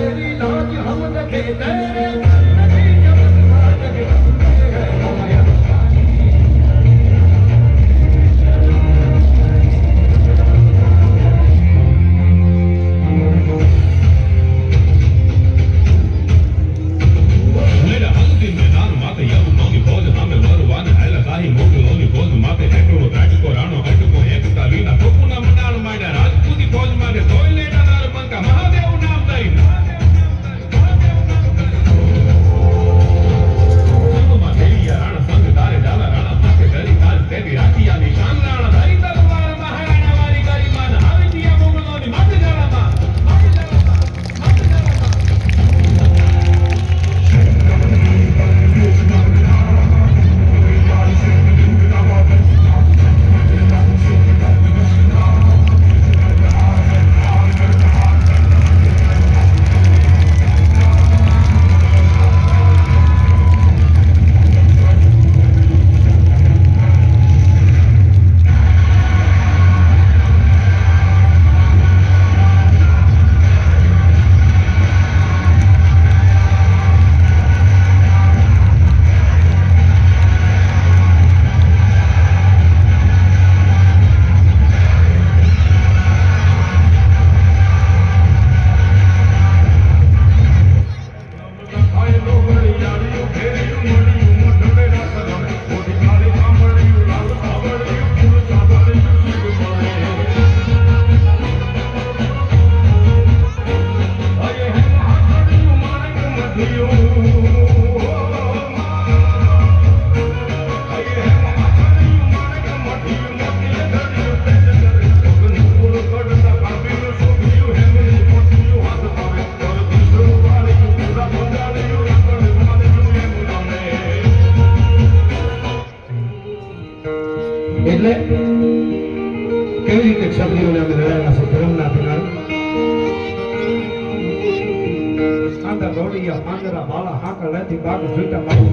तेरी लाज हम न दे એટલે કેવી રીતે ક્ષત્રિયોને અમે લડાવ્યા છે? ધર્મના પિનારે કાંદા દોડીયા પાંદરા બાળા હાંકા લેતી બાગ જોઈતા મારું